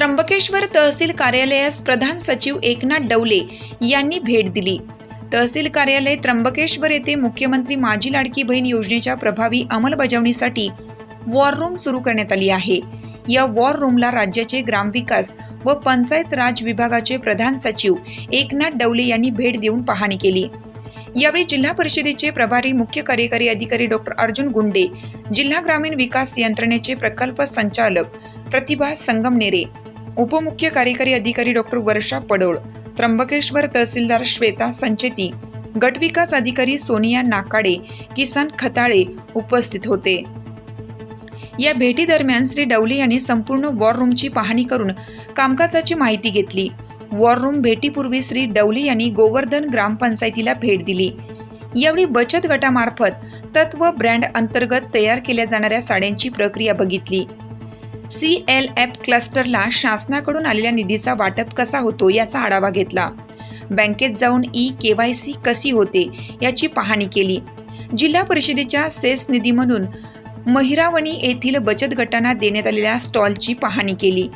त्र्यंबकेश्वर तहसील कार्यालयास प्रधान सचिव एकनाथ डवले यांनी भेट दिली. तहसील कार्यालय त्र्यंबकेश्वर येथे मुख्यमंत्री माझी लाडकी बहीण योजनेच्या प्रभावी अंमलबजावणीसाठी वॉर रूम सुरू करण्यात आली आहे. या वॉर रूमला राज्याचे ग्रामविकास व पंचायत राज विभागाचे प्रधान सचिव एकनाथ डवले यांनी भेट देऊन पाहणी केली. यावेळी जिल्हा परिषदेचे प्रभारी मुख्य कार्यकारी अधिकारी डॉक्टर अर्जुन गुंडे जिल्हा ग्रामीण विकास यंत्रणेचे प्रकल्प संचालक प्रतिभा संगमनेरे उपमुख्य कार्यकारी अधिकारी डॉक्टर वर्षा पडोळ त्र्यंबकेश्वर तहसीलदार श्वेता संचेती गटविकास अधिकारी सोनिया नाकाडे किसन खताळे उपस्थित होते. या भेटीदरम्यान श्री डवले यांनी संपूर्ण वॉर रूमची पाहणी करून कामकाजाची माहिती घेतली. वॉर रूम भेटीपूर्वी श्री डवले यांनी गोवर्धन ग्रामपंचायतीला भेट दिली. यावेळी बचत गटामार्फत तत्व ब्रँड अंतर्गत तयार केल्या जाणाऱ्या साड्यांची प्रक्रिया बघितली. सी एल एफ क्लस्टरला शासनाकडून आलेल्या निधीचा वाटप कसा होतो याचा आढावा घेतला. बँकेत जाऊन ई के वाय सी कशी होते याची पाहणी केली. जिल्हा परिषदेच्या सेस निधी म्हणून महिरावणी येथील बचत गटांना देण्यात आलेल्या स्टॉलची पाहणी केली.